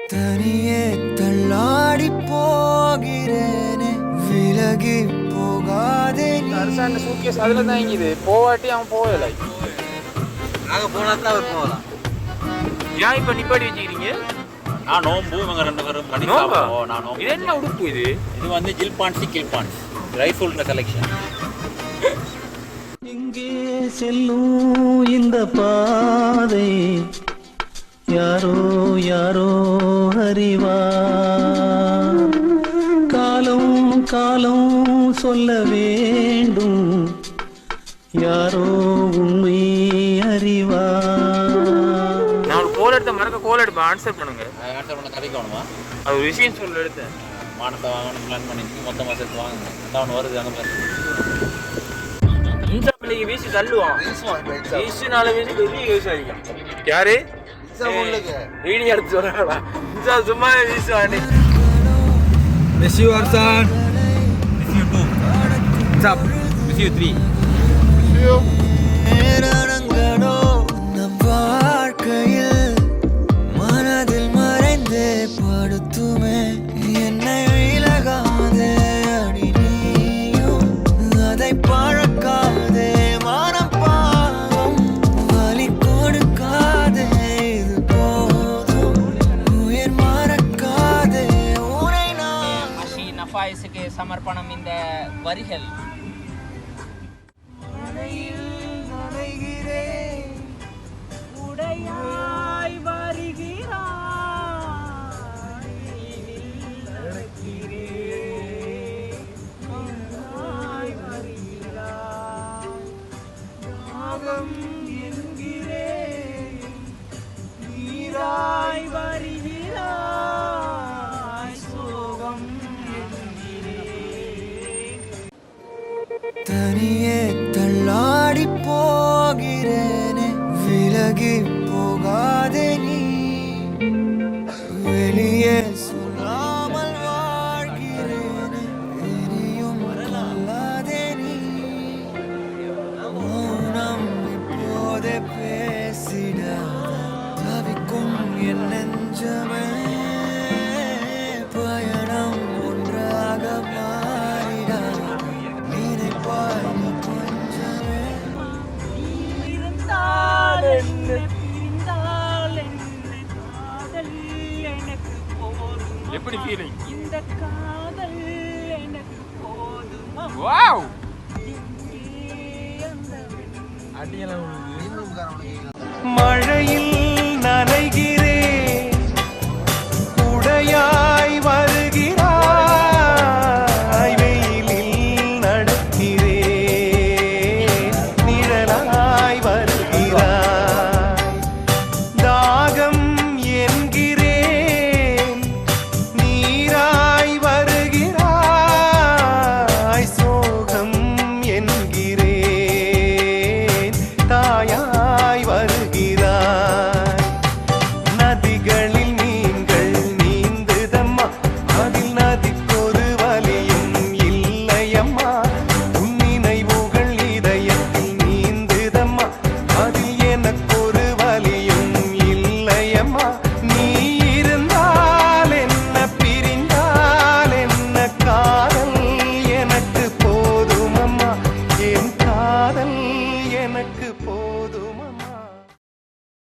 தனியே தள்ளாடி போகிறேனே. விலகி போகாதே அரசாண்ட சூட்கேஸ் அதில் தான் இங்கிது போவாட்டி அவன் போகலை. நாங்க போனா தான் அவர் போகலாம். ஏன் இப்போ நிப்பாடி வச்சுக்கிறீங்க? நான் நோம்பு இவங்க ரெண்டு பேரும் நோம்பா? சாப்பிடுவோம் நான் நோம்பு. இது என்ன உடுப்பு இது? இது வந்து ஜில் பான்சி கில் பான்ஸ் ரைஃபுல்ன்ற கலெக்ஷன் எங்கே செல்லும் இந்த பாதை. யாரோ யாரோ அறிவா? காலம் காலம் சொல்ல வேண்டும். யாரோ உண்மை அறிவா? நான் கோல் எடுத்த மறக்க கோல் எடுப்பேன். ஆன்சர் பண்ணுங்க. ஆன்சர் பண்ண கதைக்கு வேணுமா? அது ஒரு விஷயம் சொல்ல எடுத்தேன். மானத்தை வாங்கணும் பிளான் பண்ணி மொத்தமாக சேர்த்து அதான் ஒன்று வருது அங்கே பாரு இன்சா பிள்ளைக்கு வீசி தள்ளுவான். வீசி நாலு வீசி பெரிய வீசி அடிக்கும் யாரு? வீடியோ எடுத்து இன்சா சும்மா வீசுவானே miss you அர்சான் miss you too stop miss you three நேரணங்களோ வாய்ஸுக்கு சமர்ப்பணம் இந்த வரிகள். உடையா தனியே தள்ளாடி போகிறேனே. விலகி போகாதே நீ. வெளியே சொல்லாமல் வாழ்கிறேனே. இனியும் வரலாதே நீ. மௌனம் இப்போதே பேசிட. தவிக்கும் என் நெஞ்சமே. எப்படி ஃபீலிங் இந்த காதல் எனக்கு போதுமா? வாவ்! அடியெல்லாம் மழையில்